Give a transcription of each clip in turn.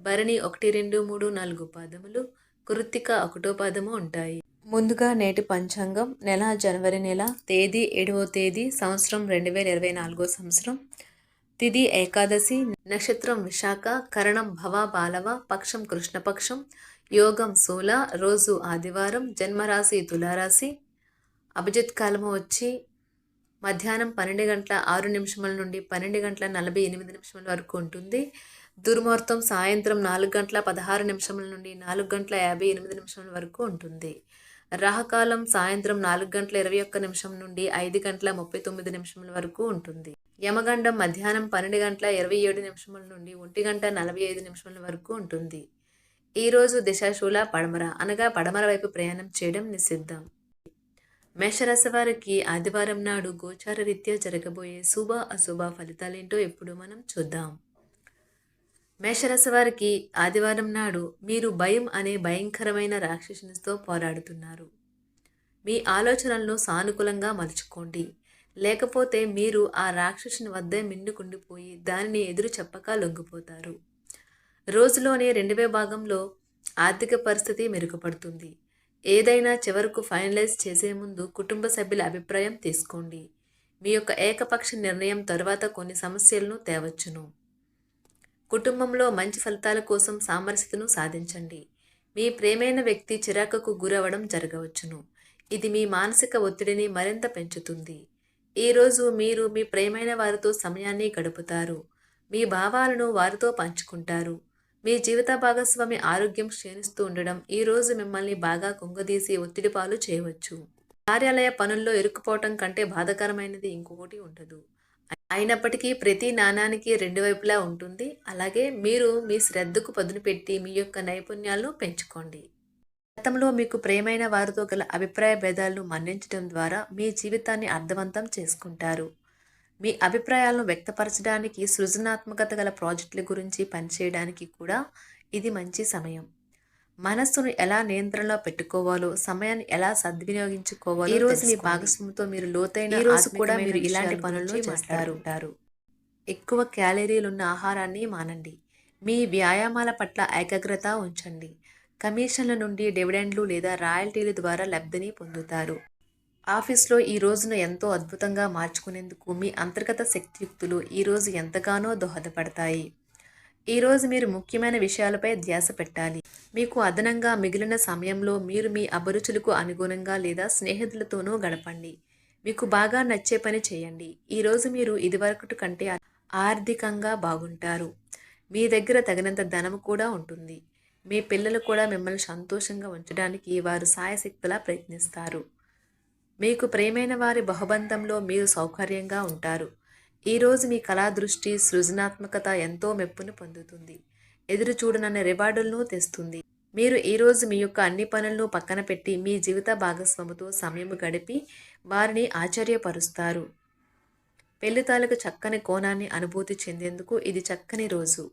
భరణి ఒకటి రెండు మూడు నాలుగు పాదములు కృత్తిక ఒకటో పాదము ఉంటాయి. ముందుగా నేటి పంచాంగం నెల జనవరి నెల తేదీ ఏడవ తేదీ సంవత్సరం రెండు వేల ఇరవై నాలుగో సంవత్సరం. తిది ఏకాదశి నక్షత్రం విశాఖ కరణం భవ బాలవ పక్షం కృష్ణపక్షం యోగం శూల రోజు ఆదివారం జన్మరాశి తులారాశి. అభిజిత్ కాలము వచ్చి మధ్యాహ్నం పన్నెండు గంటల ఆరు నిమిషముల నుండి పన్నెండు గంటల నలభై ఎనిమిది నిమిషముల వరకు ఉంటుంది. దుర్ముహూర్తం సాయంత్రం నాలుగు గంటల పదహారు నిమిషముల నుండి నాలుగు గంటల యాభై ఎనిమిది నిమిషముల వరకు ఉంటుంది. రాహకాలం సాయంత్రం నాలుగు గంటల ఇరవై ఒక్క నిమిషం నుండి ఐదు గంటల ముప్పై తొమ్మిది నిమిషముల వరకు ఉంటుంది. యమగండం మధ్యాహ్నం పన్నెండు గంటల ఇరవై ఏడు నిమిషముల నుండి ఒంటి గంట నలభై ఐదు నిమిషముల వరకు ఉంటుంది. ఈరోజు దిశాశూల పడమర అనగా పడమర వైపు ప్రయాణం చేయడం నిషిద్ధం. మేషరాశి వారికి ఆదివారం నాడు గోచార రీత్యా జరగబోయే శుభ అశుభ ఫలితాలేంటో ఎప్పుడు మనం చూద్దాం. మేషరాశి వారికి ఆదివారం నాడు మీరు భయం అనే భయంకరమైన రాక్షసునితో పోరాడుతున్నారు. మీ ఆలోచనలను సానుకూలంగా మలుచుకోండి. లేకపోతే మీరు ఆ రాక్షసుని వద్దే మిన్నుకుండిపోయి దానిని ఎదురు చెప్పక లొంగిపోతారు. రోజులోని రెండవ భాగంలో ఆర్థిక పరిస్థితి మెరుగుపడుతుంది. ఏదైనా చివరకు ఫైనలైజ్ చేసే ముందు కుటుంబ సభ్యుల అభిప్రాయం తీసుకోండి. మీ యొక్క ఏకపక్ష నిర్ణయం తర్వాత కొన్ని సమస్యలను తేవచ్చును. కుటుంబంలో మంచి ఫలితాల కోసం సామరస్యతను సాధించండి. మీ ప్రేమైన వ్యక్తి చిరాకుకు గురవడం జరగవచ్చును. ఇది మీ మానసిక ఒత్తిడిని మరింత పెంచుతుంది. ఈరోజు మీరు మీ ప్రేమైన వారితో సమయాన్ని గడుపుతారు. మీ భావాలను వారితో పంచుకుంటారు. మీ జీవిత భాగస్వామి ఆరోగ్యం క్షీణిస్తూ ఉండడం ఈ రోజు మిమ్మల్ని బాగా కుంగదీసి ఒత్తిడి పాలు చేయవచ్చు. కార్యాలయ పనుల్లో ఇరుక్కుపోవటం కంటే బాధకరమైనది ఇంకొకటి ఉండదు. అయినప్పటికీ ప్రతి నాణానికి రెండు వైపులా ఉంటుంది. అలాగే మీరు మీ శ్రద్ధకు పదును పెట్టి మీ యొక్క నైపుణ్యాలను పెంచుకోండి. గతంలో మీకు ప్రేమైన వారితో గల అభిప్రాయ భేదాలను మన్నించడం ద్వారా మీ జీవితాన్ని అర్థవంతం చేసుకుంటారు. మీ అభిప్రాయాలను వ్యక్తపరచడానికి సృజనాత్మకత గల ప్రాజెక్టుల గురించి పనిచేయడానికి కూడా ఇది మంచి సమయం. మనస్సును ఎలా నియంత్రణలో పెట్టుకోవాలో సమయాన్ని ఎలా సద్వినియోగించుకోవాలో ఈ రోజు మీ భాగస్వామితో మీరు లోతైన ఈ రోజు కూడా మీరు ఇలాంటి పనులను చేస్తారు. ఎక్కువ క్యాలరీలు ఉన్న ఆహారాన్ని మానండి. మీ వ్యాయామాల పట్ల ఏకాగ్రత ఉంచండి. కమిషన్ల నుండి డివిడెండ్లు లేదా రాయల్టీల ద్వారా లబ్ధిని పొందుతారు. ఆఫీస్లో ఈ రోజును ఎంతో అద్భుతంగా మార్చుకునేందుకు మీ అంతర్గత శక్తియుక్తులు ఈ రోజు ఎంతగానో దోహదపడతాయి. ఈరోజు మీరు ముఖ్యమైన విషయాలపై ధ్యాస పెట్టాలి. మీకు అదనంగా మిగిలిన సమయంలో మీరు మీ అభిరుచులకు అనుగుణంగా లేదా స్నేహితులతోనూ గడపండి. మీకు బాగా నచ్చే పని చేయండి. ఈరోజు మీరు ఇదివరకటి కంటే ఆర్థికంగా బాగుంటారు. మీ దగ్గర తగినంత ధనం కూడా ఉంటుంది. మీ పిల్లలు కూడా మిమ్మల్ని సంతోషంగా ఉంచడానికి వారు సాయశక్తులా ప్రయత్నిస్తారు. మీకు ప్రేమైన వారి బహుబంధంలో మీరు సౌకర్యంగా ఉంటారు. ఈరోజు మీ కళా దృష్టి సృజనాత్మకత ఎంతో మెప్పును పొందుతుంది. ఎదురు చూడనన్న రివార్డులను తెస్తుంది. మీరు ఈరోజు మీ యొక్క అన్ని పనులను పక్కన పెట్టి మీ జీవిత భాగస్వామితో సమయం గడిపి వారిని ఆశ్చర్యపరుస్తారు. పెళ్ళి తాలూకు చక్కని కోణాన్ని అనుభూతి చెందేందుకు ఇది చక్కని రోజు.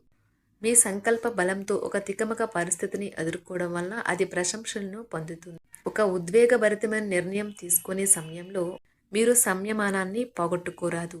మీ సంకల్ప బలంతో ఒక తికమక పరిస్థితిని ఎదుర్కోవడం వలన అది ప్రశంసలను పొందుతుంది. ఒక ఉద్వేగభరితమైన నిర్ణయం తీసుకునే సమయంలో మీరు సంయమానాన్ని పోగొట్టుకోరాదు.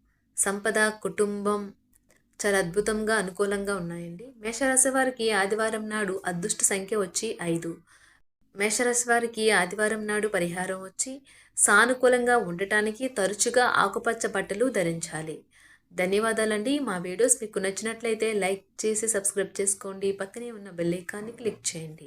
సంపద కుటుంబం చాలా అద్భుతంగా అనుకూలంగా ఉన్నాయండి. మేషరాశి వారికి ఆదివారం నాడు అదృష్ట సంఖ్య వచ్చి ఐదు. మేషరాశి వారికి ఆదివారం నాడు పరిహారం వచ్చి సానుకూలంగా ఉండటానికి తరచుగా ఆకుపచ్చ బట్టలు ధరించాలి. ధన్యవాదాలండి. మా వీడియోస్ మీకు నచ్చినట్లయితే లైక్ చేసి సబ్స్క్రైబ్ చేసుకోండి. పక్కనే ఉన్న బెల్ ఐకాన్ని క్లిక్ చేయండి.